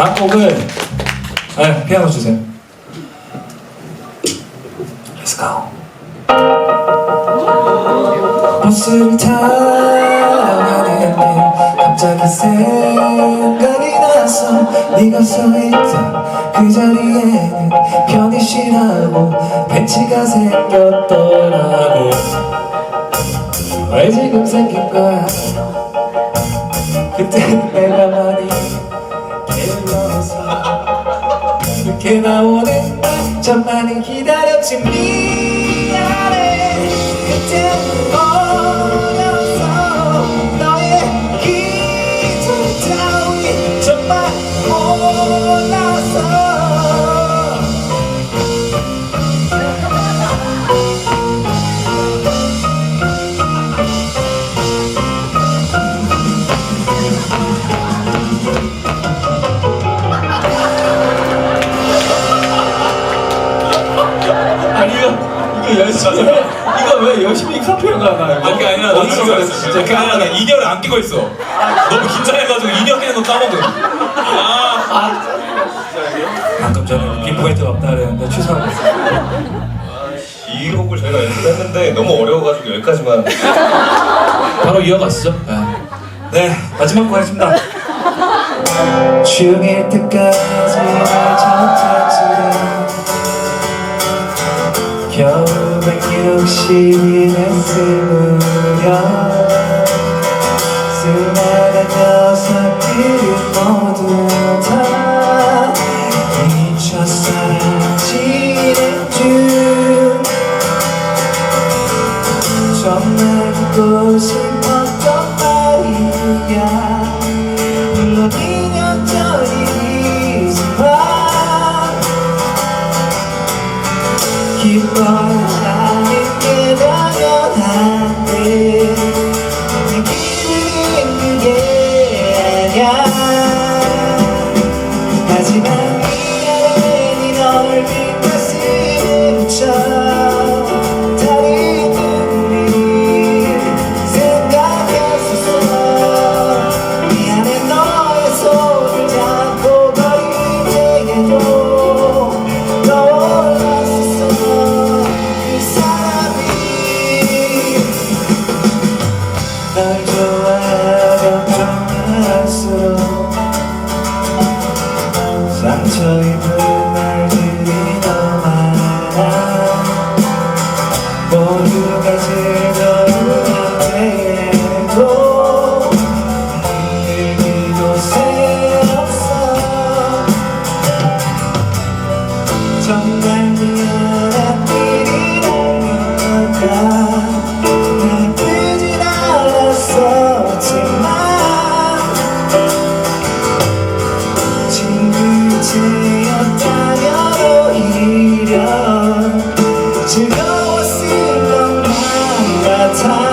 다음 곡은 네, 피아노 주세요. Let's go. 버스를 타가는데 갑자기 생각이 나서 네가 서있던 그 자리에는 편의실하고 벤치가 생겼더라고 왜 지금 생긴 거야 그때 게을러서 이렇게 나오는 날참 많이 기다렸지 미 이거 열심히 이거 왜 열심히 카페를 가나요? 아니 그게 아니라 나 어디서 진짜 그랬어? 진짜 그게 아니라 나 2개월 안 끼고 있어. 너무 긴장해가지고 2년 끼는 거 까먹은 아. 방금 전에 빈포인트가 없다 그랬는데 취소하겠습니다 이 곡을 저희가 연습했는데 너무 어려워가지고 여기까지만. 바로 이어가시죠. 네. 마지막 곡 하겠습니다. 죽일 때까지 날 찾았지 960인의 스무년 수많은 녀석들이 모두 time.